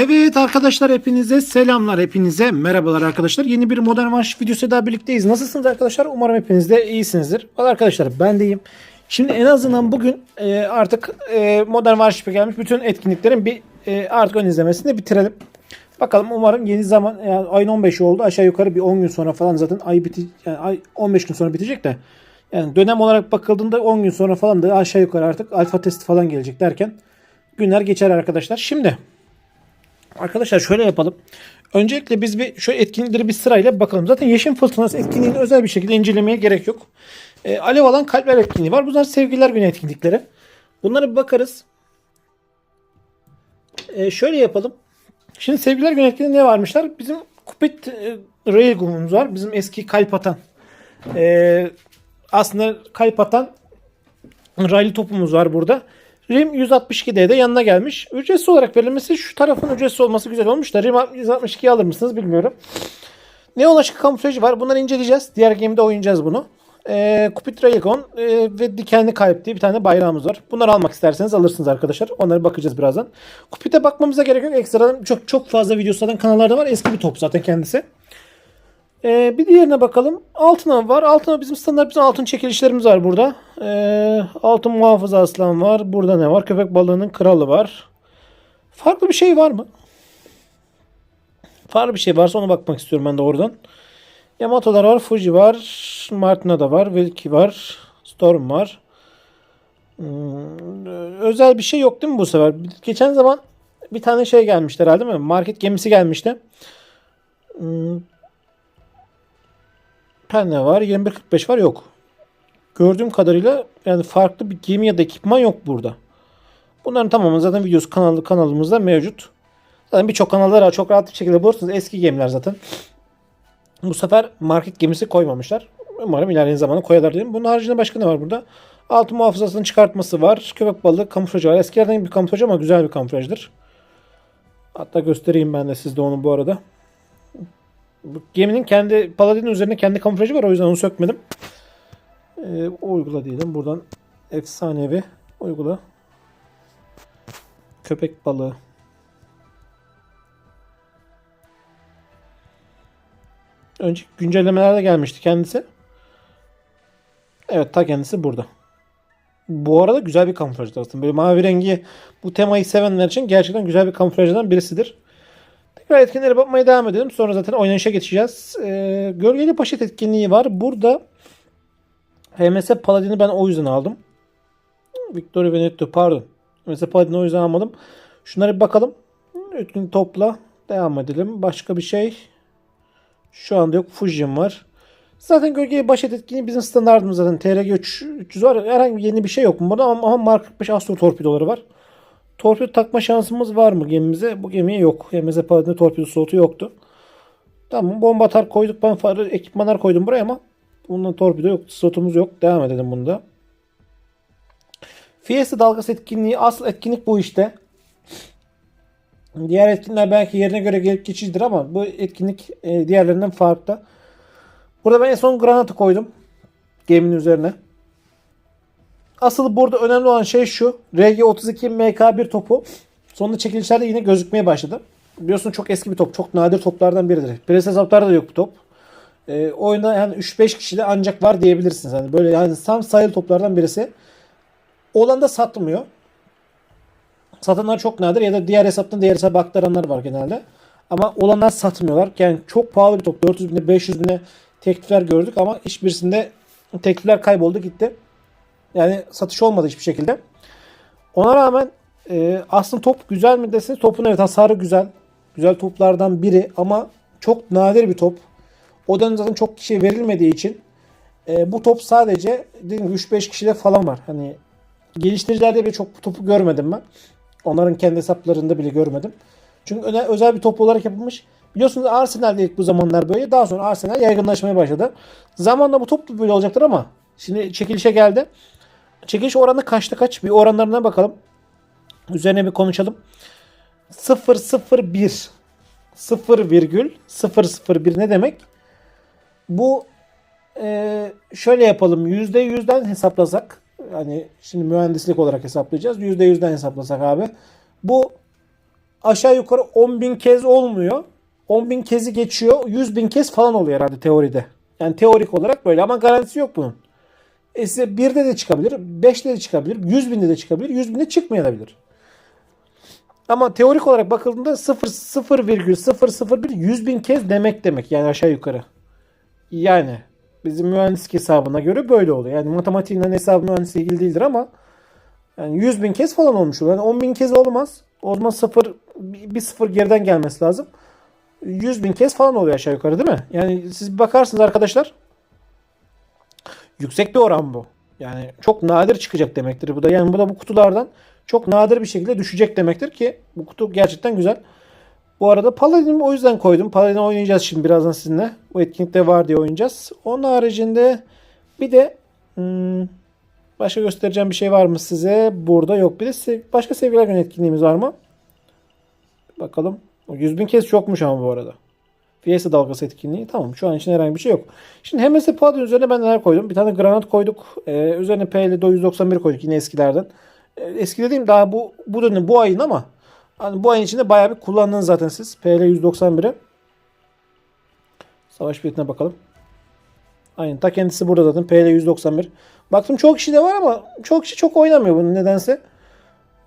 Evet arkadaşlar hepinize selamlar hepinize merhabalar arkadaşlar. Yeni bir modern marş videosu daha birlikteyiz. Nasılsınız arkadaşlar? Umarım hepiniz de iyisinizdir. Valla arkadaşlar ben deyim şimdi en azından bugün e, artık e, modern marş gelmiş. Bütün etkinliklerin bir e, artık ön izlemesini bitirelim. Bakalım umarım yeni zaman yani ayın 15'i oldu. Aşağı yukarı bir 10 gün sonra falan zaten ay biti yani ay 15 gün sonra bitecek de. Yani dönem olarak bakıldığında 10 gün sonra falan da aşağı yukarı artık alfa testi falan gelecek derken günler geçer arkadaşlar. Şimdi Arkadaşlar şöyle yapalım. Öncelikle biz bir şu etkinlikleri bir sırayla bakalım. Zaten Yeşim Fırtınası etkinliğini özel bir şekilde incelemeye gerek yok. E, alev alan kalpler etkinliği var. Bunlar sevgililer günü etkinlikleri. Bunlara bir bakarız. E, şöyle yapalım. Şimdi sevgililer günü etkinliği ne varmışlar? Bizim Kupit e, Railgun'umuz var. Bizim eski kalp atan. E, aslında kalp atan raylı topumuz var burada. RIM 162'de de yanına gelmiş. Ücretsiz olarak verilmesi şu tarafın ücretsiz olması güzel olmuş da RIM 162'yi alır mısınız bilmiyorum. Neon aşkı kamuflajı var. Bunları inceleyeceğiz. Diğer game'de oynayacağız bunu. Ee, Cupid Dragon e, ve Dikenli Kalp diye bir tane bayrağımız var. Bunları almak isterseniz alırsınız arkadaşlar. Onlara bakacağız birazdan. Cupid'e bakmamıza gerek yok. Ekstradan çok çok fazla videosu zaten kanallarda var. Eski bir top zaten kendisi. Ee, bir diğerine bakalım. Altına var. Altına bizim standart bizim altın çekilişlerimiz var burada. Ee, altın muhafıza aslan var. Burada ne var? Köpek balığının kralı var. Farklı bir şey var mı? Farklı bir şey varsa ona bakmak istiyorum ben de oradan. Yamato'lar var. Fuji var. Martina da var. Velki var. Storm var. Hmm, özel bir şey yok değil mi bu sefer? Geçen zaman bir tane şey gelmişti herhalde mi? Market gemisi gelmişti. Hmm, Penne var. 21.45 var yok. Gördüğüm kadarıyla yani farklı bir gemi ya da ekipman yok burada. Bunların tamamı zaten videosu kanalı kanalımızda mevcut. Zaten birçok kanallara çok rahat bir şekilde bulursunuz. Eski gemiler zaten. Bu sefer market gemisi koymamışlar. Umarım ilerleyen zamanda koyarlar diyeyim. Bunun haricinde başka ne var burada? Altın muhafızasının çıkartması var. Köpek balığı kamuflajı var. Eskilerden bir kamuflaj ama güzel bir kamuflajdır. Hatta göstereyim ben de sizde onu bu arada. Bu geminin kendi Paladin'in üzerinde kendi kamuflajı var. O yüzden onu sökmedim. Ee, uygula diyelim. Buradan efsanevi uygula. Köpek balığı. Önce güncellemelerde gelmişti kendisi. Evet ta kendisi burada. Bu arada güzel bir kamuflaj aslında. Böyle mavi rengi bu temayı sevenler için gerçekten güzel bir kamuflajdan birisidir. Tekrar etkinliklere bakmaya devam edelim. Sonra zaten oynanışa geçeceğiz. Ee, gölgeli paşet etkinliği var. Burada HMS Paladin'i ben o yüzden aldım. Victoria Veneto pardon. HMS Paladin'i o yüzden almadım. Şunlara bir bakalım. Etkinlik topla. Devam edelim. Başka bir şey. Şu anda yok. Fusion var. Zaten gölgeli başet etkinliği bizim standartımız zaten. TRG 300 var. Herhangi yeni bir şey yok mu burada ama, ama Mark 45 Astro torpidoları var. Torpido takma şansımız var mı gemimize? Bu gemiye yok. Gemimize Paladin torpido slotu yoktu. Tamam bomba atar koyduk. Ben farklı ekipmanlar koydum buraya ama bundan torpido yok. Slotumuz yok. Devam edelim bunda. Fiesta dalgası etkinliği asıl etkinlik bu işte. Diğer etkinlikler belki yerine göre gelip geçicidir ama bu etkinlik e, diğerlerinden farklı. Burada ben en son granatı koydum. Geminin üzerine. Asıl burada önemli olan şey şu. RG32 MK1 topu sonunda çekilişlerde yine gözükmeye başladı. Biliyorsun çok eski bir top. Çok nadir toplardan biridir. Pres hesaplarda da yok bu top. E, oyunda yani 3-5 kişide ancak var diyebilirsiniz. Yani böyle yani tam sayılı toplardan birisi. Olan da satılmıyor. Satanlar çok nadir ya da diğer hesaptan diğer hesaba aktaranlar var genelde. Ama olanlar satmıyorlar. Yani çok pahalı bir top. 400 bine 500 bine teklifler gördük ama hiçbirisinde teklifler kayboldu gitti. Yani satış olmadı hiçbir şekilde. Ona rağmen e, aslında top güzel mi deseniz topun evet hasarı güzel. Güzel toplardan biri ama çok nadir bir top. O dönem zaten çok kişiye verilmediği için e, bu top sadece dediğim gibi 3-5 kişide falan var. Hani geliştiricilerde bile çok bu topu görmedim ben. Onların kendi hesaplarında bile görmedim. Çünkü öne, özel bir top olarak yapılmış. Biliyorsunuz Arsenal'de ilk bu zamanlar böyle. Daha sonra Arsenal yaygınlaşmaya başladı. Zamanla bu top da böyle olacaktır ama şimdi çekilişe geldi. Çekiliş oranı kaçta kaç? Bir oranlarına bakalım. Üzerine bir konuşalım. 001 0,001 ne demek? Bu e, şöyle yapalım. %100'den hesaplasak hani şimdi mühendislik olarak hesaplayacağız. %100'den hesaplasak abi. Bu aşağı yukarı 10.000 kez olmuyor. 10.000 kezi geçiyor. 100.000 kez falan oluyor herhalde teoride. Yani teorik olarak böyle ama garantisi yok bunun. E size 1'de de çıkabilir, 5'de de çıkabilir, 100 binde de çıkabilir, 100 binde çıkmayabilir. Ama teorik olarak bakıldığında 0 0,001 100 bin kez demek demek yani aşağı yukarı. Yani bizim mühendislik hesabına göre böyle oluyor. Yani matematiğinden hesabı mühendisliği ilgili değildir ama yani 100 bin kez falan olmuş oluyor. Yani 10 bin kez olmaz. O zaman 0 bir sıfır geriden gelmesi lazım. 100 bin kez falan oluyor aşağı yukarı değil mi? Yani siz bakarsınız arkadaşlar. Yüksek bir oran bu. Yani çok nadir çıkacak demektir bu da. Yani bu da bu kutulardan çok nadir bir şekilde düşecek demektir ki bu kutu gerçekten güzel. Bu arada Paladin'i o yüzden koydum. Paladin'i oynayacağız şimdi birazdan sizinle. Bu etkinlikte var diye oynayacağız. Onun haricinde bir de hmm, başka göstereceğim bir şey var mı size? Burada yok. Bir de sev- başka sevgiler günü etkinliğimiz var mı? Bakalım. O 100 bin kez çokmuş ama bu arada. Fiesta dalgası etkinliği. Tamam şu an için herhangi bir şey yok. Şimdi HMS Paladin üzerine ben neler koydum? Bir tane granat koyduk. Ee, üzerine PL 191 koyduk yine eskilerden. Ee, eski dediğim daha bu bu dönem bu ayın ama hani bu ayın içinde bayağı bir kullandınız zaten siz. PL 191'i. Savaş biletine bakalım. Aynen ta kendisi burada zaten PL 191. Baktım çok kişi de var ama çok kişi çok oynamıyor bunu nedense.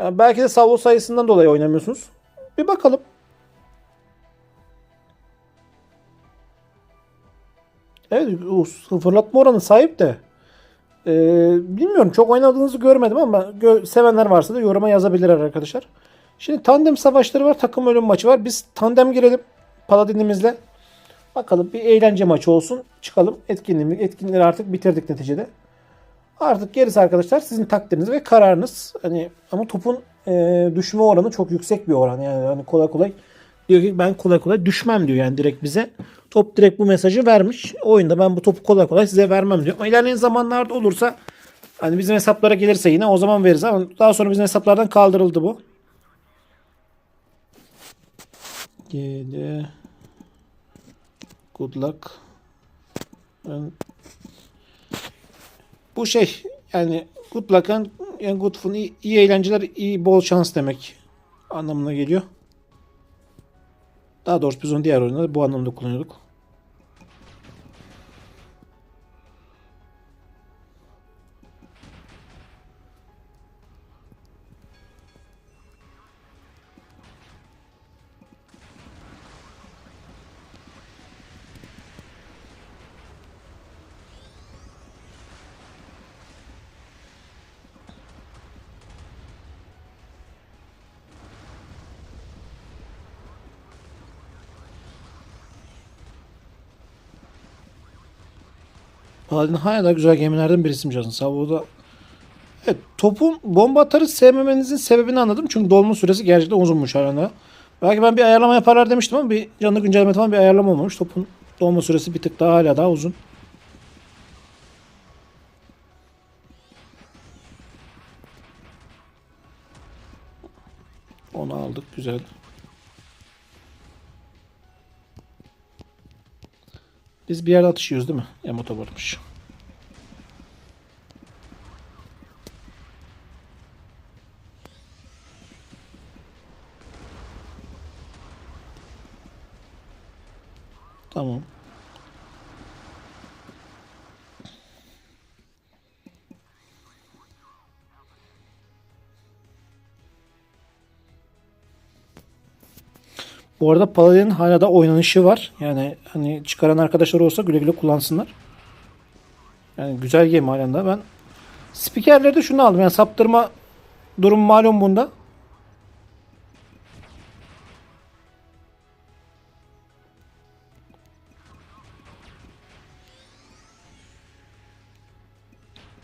Yani belki de salvo sayısından dolayı oynamıyorsunuz. Bir bakalım. Evet o fırlatma oranı sahip de. Ee, bilmiyorum çok oynadığınızı görmedim ama gö- sevenler varsa da yoruma yazabilirler arkadaşlar. Şimdi tandem savaşları var. Takım ölüm maçı var. Biz tandem girelim Paladinimizle. Bakalım bir eğlence maçı olsun. Çıkalım. Etkinliği, etkinlikleri artık bitirdik neticede. Artık gerisi arkadaşlar sizin takdiriniz ve kararınız. Hani ama topun e, düşme oranı çok yüksek bir oran. Yani hani kolay kolay diyor ki ben kolay kolay düşmem diyor yani direkt bize. Top direkt bu mesajı vermiş. Oyunda ben bu topu kolay kolay size vermem diyor. Ama ilerleyen zamanlarda olursa hani bizim hesaplara gelirse yine o zaman veririz ama daha sonra bizim hesaplardan kaldırıldı bu. Gede Good luck. Ben- Bu şey yani good luck and good fun iyi, iyi eğlenceler iyi bol şans demek anlamına geliyor. Daha doğrusu biz onu diğer oyunlarda bu anlamda kullanıyorduk. Paladin hala güzel gemilerden birisiymiş aslında. Savo'da Evet, topun bomba atarı sevmemenizin sebebini anladım. Çünkü dolma süresi gerçekten uzunmuş hala. Belki ben bir ayarlama yaparlar demiştim ama bir canlı güncelleme falan bir ayarlama olmamış. Topun dolma süresi bir tık daha hala daha uzun. Onu aldık güzel. Biz bir yerde atışıyoruz değil mi? Yamato varmış. Tamam. Bu arada Paladin'in hala da oynanışı var. Yani hani çıkaran arkadaşlar olsa güle güle kullansınlar. Yani güzel game halen de. Ben spikerlerde şunu aldım. Yani saptırma durum malum bunda.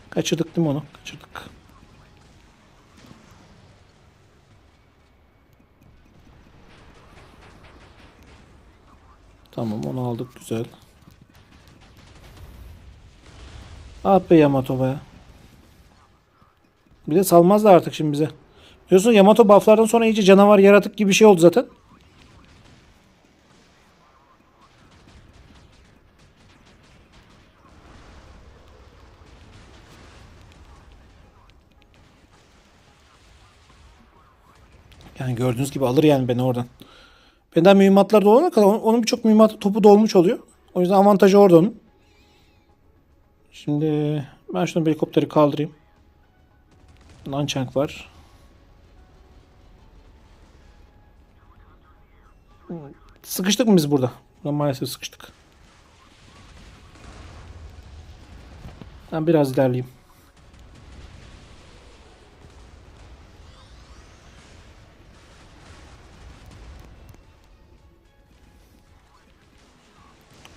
Kaçırdık değil mi onu? Kaçırdık. Tamam onu aldık güzel. Ah be Yamato be. Bir de salmazlar artık şimdi bize. Biliyorsun Yamato bufflardan sonra iyice canavar yaratık gibi bir şey oldu zaten. Yani gördüğünüz gibi alır yani beni oradan. Benden mühimmatlar dolana kadar onun, birçok mühimmat topu dolmuş oluyor. O yüzden avantajı orada onun. Şimdi ben şunu helikopteri kaldırayım. Nanchang var. Sıkıştık mı biz burada? Burada maalesef sıkıştık. Ben biraz ilerleyeyim.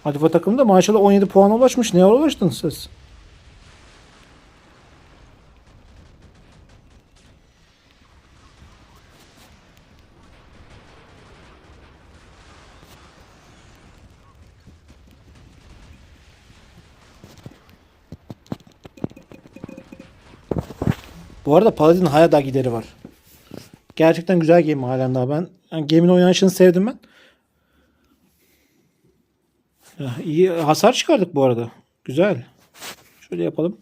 Hadifa takımı da maşallah 17 puana ulaşmış. Ne ara ulaştınız siz? Bu arada Paladin hala daha gideri var. Gerçekten güzel gemi halen daha ben. Yani geminin oynanışını sevdim ben. İyi hasar çıkardık bu arada. Güzel. Şöyle yapalım.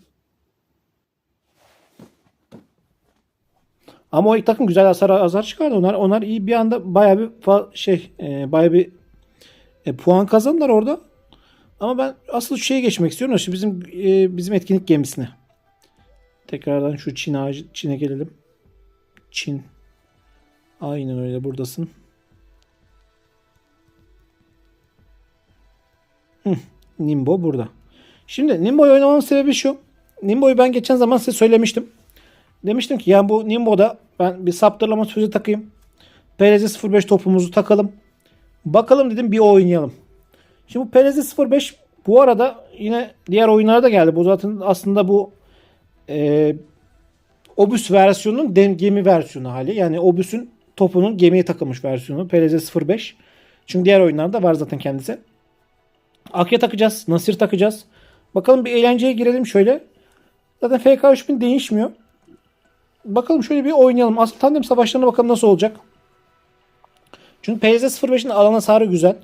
Ama o ilk takım güzel hasar hasar çıkardı. Onlar onlar iyi bir anda bayağı bir şey e, bayağı bir e, puan kazandılar orada. Ama ben asıl şu şeye geçmek istiyorum. Şimdi bizim e, bizim etkinlik gemisine. Tekrardan şu Çin ağacı Çin'e gelelim. Çin. Aynen öyle buradasın. Nimbo burada. Şimdi Nimbo'yu oynamamın sebebi şu. Nimbo'yu ben geçen zaman size söylemiştim. Demiştim ki yani bu Nimbo'da ben bir saptırlama sözü takayım. PRZ 05 topumuzu takalım. Bakalım dedim bir oynayalım. Şimdi bu PRZ 05 bu arada yine diğer oyunlara da geldi. Bu zaten aslında bu e, Obüs versiyonunun dem- gemi versiyonu hali. Yani Obüs'ün topunun gemiye takılmış versiyonu. PRZ 05. Çünkü diğer oyunlarda var zaten kendisi. Akya takacağız. Nasir takacağız. Bakalım bir eğlenceye girelim şöyle. Zaten FK 3000 değişmiyor. Bakalım şöyle bir oynayalım. Asıl tandem savaşlarına bakalım nasıl olacak. Çünkü PZ 05'in alan hasarı güzel.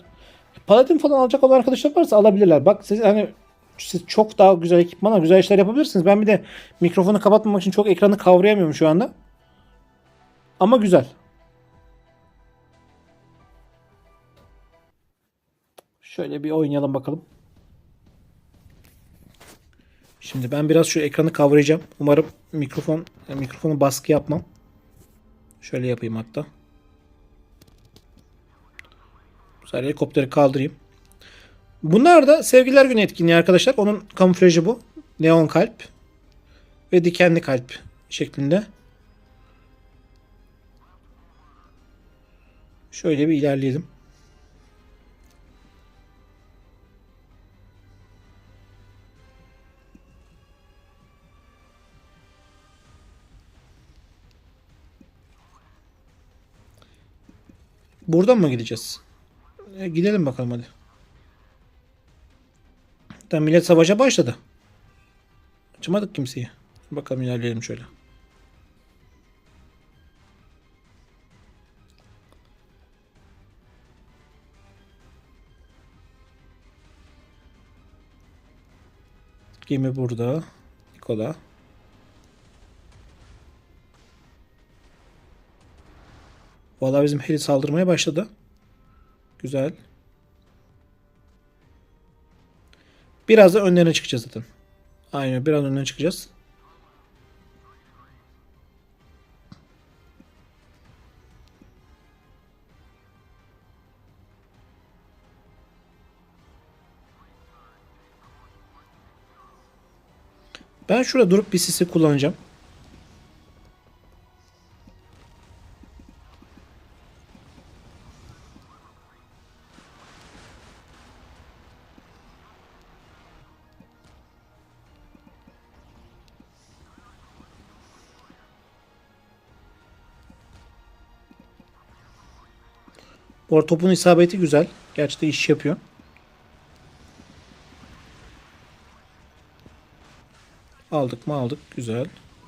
Paladin falan alacak olan arkadaşlar varsa alabilirler. Bak siz hani siz çok daha güzel ekipmanla güzel işler yapabilirsiniz. Ben bir de mikrofonu kapatmamak için çok ekranı kavrayamıyorum şu anda. Ama güzel. Şöyle bir oynayalım bakalım. Şimdi ben biraz şu ekranı kavrayacağım. Umarım mikrofon e, mikrofonu baskı yapmam. Şöyle yapayım hatta. Bu sefer helikopteri kaldırayım. Bunlar da Sevgililer Günü etkinliği arkadaşlar. Onun kamuflajı bu. Neon kalp ve dikenli kalp şeklinde. Şöyle bir ilerleyelim. Buradan mı gideceğiz? E, gidelim bakalım hadi. Da millet savaşa başladı. Açmadık kimseyi. Bakalım ilerleyelim şöyle. Gemi burada. Nikola. Vallahi bizim heli saldırmaya başladı. Güzel. Biraz da önlerine çıkacağız zaten. Aynen biraz önlerine çıkacağız. Ben şurada durup bir sisi kullanacağım. Bu arada topun isabeti güzel. Gerçekten iş yapıyor. Aldık mı aldık. Güzel.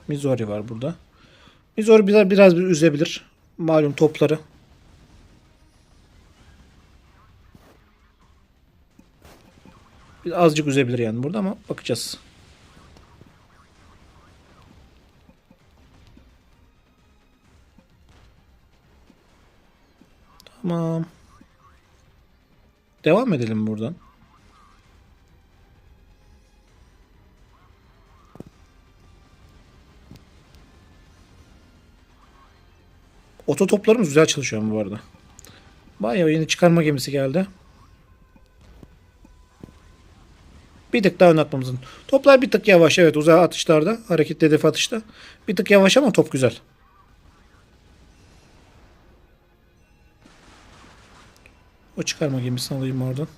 Mizori var burada. Mizori biraz, biraz bir üzebilir. Malum topları. Azıcık üzebilir yani burada ama bakacağız. Tamam. Devam edelim buradan. Ototoplarımız güzel çalışıyor bu arada. Bayağı yeni çıkarma gemisi geldi. Bir tık daha ön atmamızın. Toplar bir tık yavaş evet uzak atışlarda. Hareketli hedef atışta. Bir tık yavaş ama top güzel. O çıkarma gemisini alayım oradan.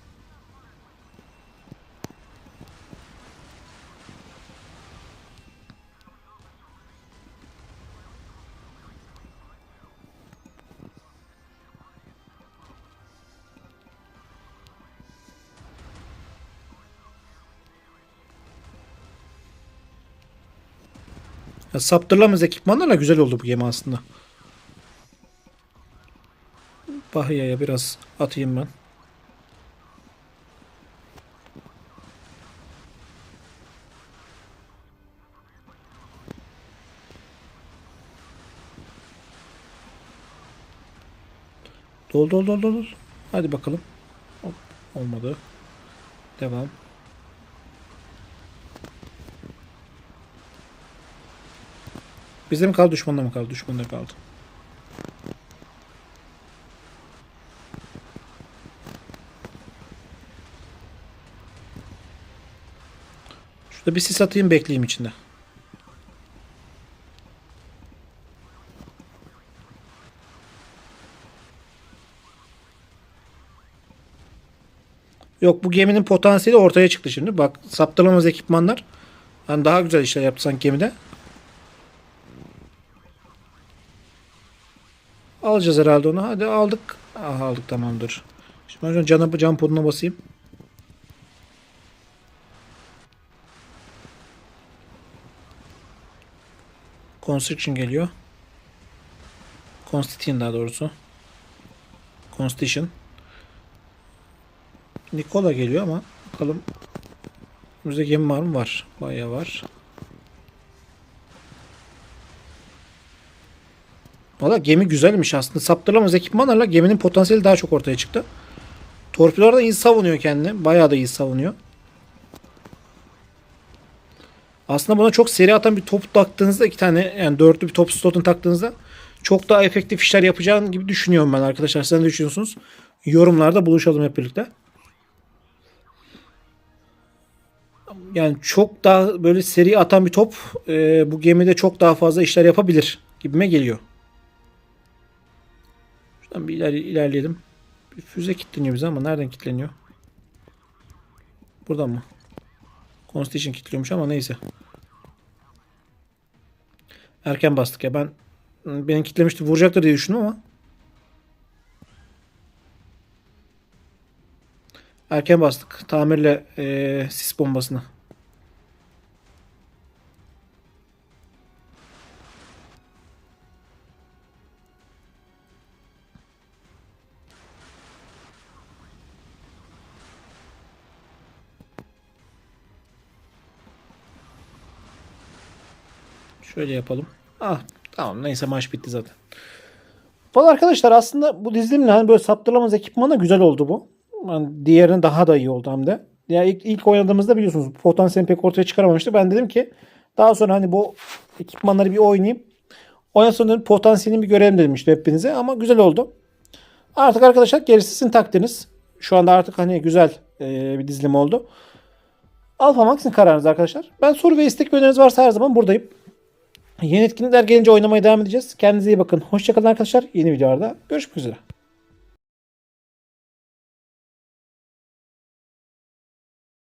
Ya ekipmanlarla güzel oldu bu gemi aslında. Bahya'ya biraz atayım ben. Dol dol dol dol. Hadi bakalım. Hop, olmadı. Devam. Bizde mi kaldı düşmanda mı kaldı? Düşmanda kaldı. Şurada bir sis atayım bekleyeyim içinde. Yok bu geminin potansiyeli ortaya çıktı şimdi. Bak saptırılamaz ekipmanlar. Yani daha güzel işler yaptı sanki gemide. Alacağız herhalde onu. Hadi aldık. Ah, aldık tamamdır. Şimdi önce canı can poduna basayım. Constriction geliyor. Constitution daha doğrusu. Constitution. Nikola geliyor ama bakalım Bizde gemi var mı? Var. Bayağı var. Valla gemi güzelmiş aslında. Saptırılamaz ekipmanlarla geminin potansiyeli daha çok ortaya çıktı. Torpidolar da iyi savunuyor kendini. Bayağı da iyi savunuyor. Aslında buna çok seri atan bir top taktığınızda iki tane yani dörtlü bir top slotunu taktığınızda çok daha efektif işler yapacağın gibi düşünüyorum ben arkadaşlar. Siz ne düşünüyorsunuz? Yorumlarda buluşalım hep birlikte. Yani çok daha böyle seri atan bir top e, bu gemide çok daha fazla işler yapabilir gibime geliyor. Şuradan bir iler, ilerleyelim. Bir füze kilitleniyor bize ama nereden kilitleniyor? Buradan mı? Constitution kilitliyormuş ama neyse. Erken bastık ya. Ben beni kilitlemişti. Vuracaktır diye düşündüm ama. Erken bastık. Tamirle e, sis bombasını. Şöyle yapalım. Ah tamam neyse maç bitti zaten. Valla arkadaşlar aslında bu dizilimle hani böyle saptırılamaz ekipmanla güzel oldu bu. Yani diğerine daha da iyi oldu hem de. Ya ilk, ilk oynadığımızda biliyorsunuz potansiyelini pek ortaya çıkaramamıştı. Ben dedim ki daha sonra hani bu ekipmanları bir oynayayım. Ondan sonra potansiyelini bir görelim dedim işte hepinize ama güzel oldu. Artık arkadaşlar gerisi sizin takdiriniz. Şu anda artık hani güzel e, bir dizilim oldu. Alfa Max'in kararınız arkadaşlar. Ben soru ve istek ve öneriniz varsa her zaman buradayım. Yeni etkinlikler gelince oynamaya devam edeceğiz. Kendinize iyi bakın. Hoşçakalın arkadaşlar. Yeni videolarda görüşmek üzere.